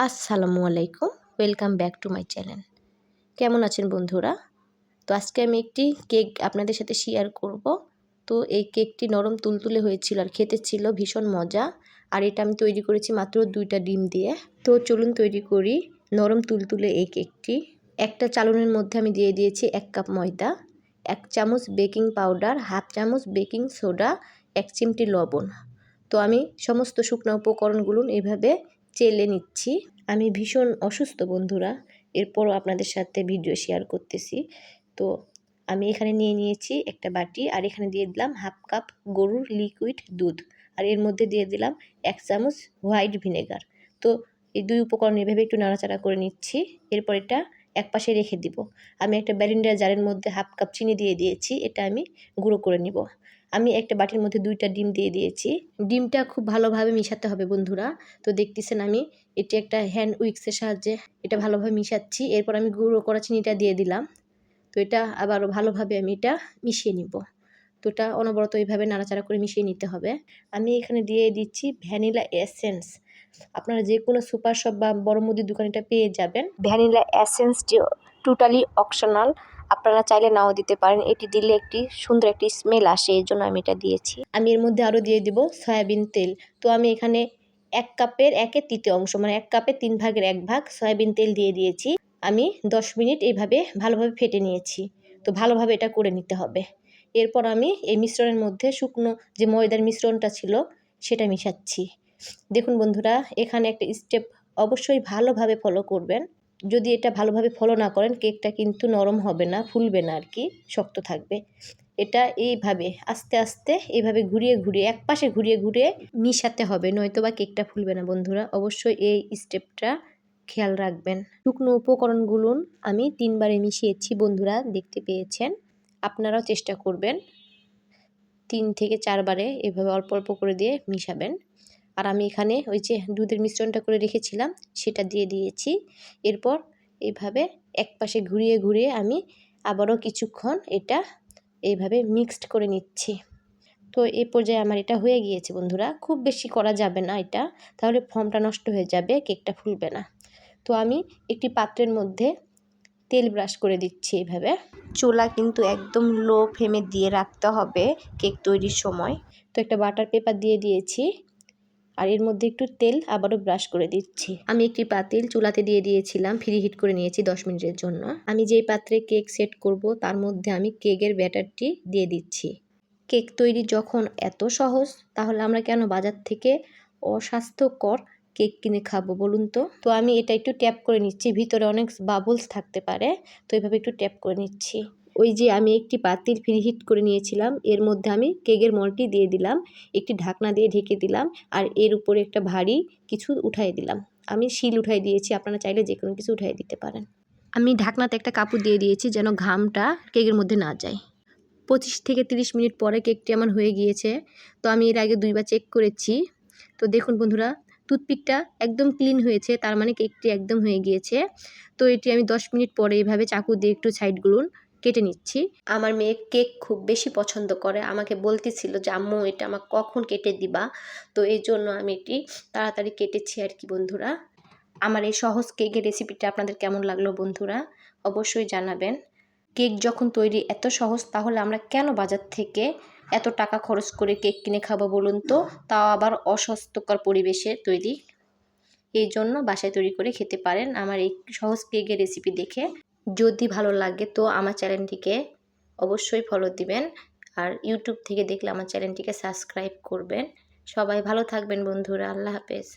আসসালামু আলাইকুম welcome back to my channel কেমন আছেন বন্ধুরা? তো আজকে আমি একটি কেক আপনাদের সাথে শেয়ার করব। তো এই কেকটি নরম তুলতুলে হয়েছিল আর খেতে ছিল ভীষণ মজা। আর এটা আমি তৈরি করেছি মাত্র দুইটা ডিম দিয়ে। তো চলুন তৈরি করি নরম তুলতুলে এই কেকটি। একটা চালনের মধ্যে আমি দিয়ে দিয়েছি এক কাপ ময়দা, এক চামচ বেকিং পাউডার হাফ চামচ বেকিং সোডা এক চিমটি লবণ। তো আমি সমস্ত শুকনো উপকরণগুলো এভাবে চেলে নিচ্ছি। আমি ভীষণ অসুস্থ বন্ধুরা, এরপরও আপনাদের সাথে ভিডিও শেয়ার করতেছি। তো আমি এখানে নিয়ে নিয়েছি একটা বাটি, আর এখানে দিয়ে দিলাম হাফ কাপ গরুর লিকুইড দুধ, আর এর মধ্যে দিয়ে দিলাম এক চামচ হোয়াইট ভিনেগার। তো এই দুই উপকরণ এভাবে একটু নাড়াচাড়া করে নিচ্ছি, এরপর এটা এক পাশে রেখে দিব। আমি একটা ব্যালিন্ডার জারের মধ্যে হাফ কাপ চিনি দিয়ে দিয়েছি, এটা আমি গুঁড়ো করে নিব। আমি একটা বাটির মধ্যে দুইটা ডিম দিয়ে দিয়েছি। ডিমটা খুব ভালোভাবে মিশাতে হবে বন্ধুরা। তো দেখতেছেন আমি, এটি একটা হ্যান্ড উইক্সের সাহায্যে এটা ভালোভাবে মিশাচ্ছি। এরপর আমি গুঁড়ো করা চিনিটা দিয়ে দিলাম। তো এটা আবারও ভালোভাবে আমি এটা মিশিয়ে নিব। তো এটা অনবরত এইভাবে নাড়াচাড়া করে মিশিয়ে নিতে হবে। আমি এখানে দিয়ে দিচ্ছি ভ্যানিলা এসেন্স। আপনারা যে কোনো সুপার শপ বা বড় মুদির দোকান এটা পেয়ে যাবেন। ভ্যানিলা এসেন্সটি টোটালি অপশনাল আপনারা চাইলে নাও দিতে পারেন। এটি দিলে একটি সুন্দর একটি স্মেল আসে এর জন্য আমি এটা দিয়েছি। আমি এর মধ্যে আরও দিয়ে দিব সয়াবিন তেল। তো আমি এখানে এক কাপের একের তৃতীয় অংশ মানে এক কাপের তিন ভাগের এক ভাগ সয়াবিন তেল দিয়ে দিয়েছি। আমি দশ মিনিট এইভাবে ভালোভাবে ফেটে নিয়েছি। তো ভালোভাবে এটা করে নিতে হবে। এরপর আমি এই মিশ্রণের মধ্যে শুকনো যে ময়দার মিশ্রণটা ছিল, সেটা মিশাচ্ছি। দেখুন বন্ধুরা, এখানে একটা স্টেপ অবশ্যই ভালোভাবে ফলো করবেন। যদি এটা ভালোভাবে ফলো না করেন কেকটা কিন্তু নরম হবে না, ফুলবে না আর কি শক্ত থাকবে। এটা এইভাবে, আস্তে আস্তে এইভাবে ঘুরিয়ে ঘুরিয়ে, এক পাশে ঘুরিয়ে ঘুরিয়ে মিশাতে হবে নয়তো বা কেকটা ফুলবে না বন্ধুরা। অবশ্যই এই স্টেপটা খেয়াল রাখবেন। শুকনো উপকরণগুলো আমি তিনবারে মিশিয়েছি বন্ধুরা, দেখতে পেয়েছেন। আপনারাও চেষ্টা করবেন তিন থেকে চারবারে এভাবে অল্প অল্প করে দিয়ে মিশাবেন। আর আমি এখানে ওই যে দুধের মিশ্রণটা করে রেখেছিলাম, সেটা দিয়ে দিয়েছি। এরপর এইভাবে এক পাশে ঘুরিয়ে ঘুরিয়ে আমি আবারও কিছুক্ষণ এটা এইভাবে মিক্সড করে নিচ্ছি। তো এ পর্যায়ে আমার এটা হয়ে গিয়েছে বন্ধুরা। খুব বেশি করা যাবে না এটা, তাহলে ফর্মটা নষ্ট হয়ে যাবে, কেকটা ফুলবে না। তো আমি একটি পাত্রের মধ্যে তেল ব্রাশ করে দিচ্ছি এইভাবে চুলা কিন্তু একদম লো ফ্লেমে দিয়ে রাখতে হবে কেক তৈরির সময়। তো একটা বাটার পেপার দিয়ে দিয়েছি। আর এর মধ্যে একটু তেল আবারও ব্রাশ করে দিচ্ছি। আমি একটি পাতিল চুলাতে দিয়ে দিয়েছিলাম, ফ্রি হিট করে নিয়েছি দশ মিনিটের জন্য। আমি যেই পাত্রে কেক সেট করব, তার মধ্যে আমি কেকের ব্যাটারটি দিয়ে দিচ্ছি। কেক তৈরি যখন এত সহজ, তাহলে আমরা কেন বাজার থেকে অস্বাস্থ্যকর কেক কিনে খাব বলুন তো? তো আমি এটা একটু ট্যাপ করে নিচ্ছি, ভিতরে অনেক বাবলস থাকতে পারে, তো এইভাবে একটু ট্যাপ করে নিচ্ছি। ওই যে আমি একটি পাতিল হিট করে নিয়েছিলাম, এর মধ্যে আমি কেকের মলটি দিয়ে দিলাম, একটি ঢাকনা দিয়ে ঢেকে দিলাম, আর এর উপরে একটা ভারী কিছু উঠাই দিলাম। আমি শিল উঠাই দিয়েছি, আপনারা চাইলে যে কোনো কিছু উঠাই দিতে পারেন। আমি ঢাকনাতে একটা কাপড় দিয়ে দিয়েছি যেন ঘামটা কেকের মধ্যে না যায়। পঁচিশ থেকে তিরিশ মিনিট পরে কেকটি আমার হয়ে গিয়েছে, তো আমি এর আগে দুইবার চেক করেছি। তো দেখুন বন্ধুরা টুথপিকটা একদম ক্লিন হয়েছে, তার মানে কেকটি একদম হয়ে গিয়েছে। তো এটি আমি দশ মিনিট পরে এইভাবে চাকু দিয়ে একটু সাইডগুলো কেটে নিচ্ছি। আমার মেয়ে কেক খুব বেশি পছন্দ করে। আমাকে বলতেছিল যে, আম্মু, এটা আমাকে কখন কেটে দিবা? তো এই জন্য আমি এটি তাড়াতাড়ি কেটেছি আর কি, বন্ধুরা। আমার এই সহজ কেকের রেসিপিটা আপনাদের কেমন লাগল, বন্ধুরা? অবশ্যই জানাবেন। কেক যখন তৈরি এত সহজ, তাহলে আমরা কেন বাজার থেকে এত টাকা খরচ করে কেক কিনে খাব, বলুন তো? তাও আবার অস্বাস্থ্যকর পরিবেশে তৈরি। এই জন্য বাসায় তৈরি করে খেতে পারেন আমার এই সহজ কেকের রেসিপি দেখে। যদি ভালো লাগে তো আমার চ্যানেলটিকে অবশ্যই ফলো দিবেন আর ইউটিউব থেকে দেখলে আমার চ্যানেলটিকে সাবস্ক্রাইব করবেন। সবাই ভালো থাকবেন বন্ধুরা, আল্লাহ হাফেজ।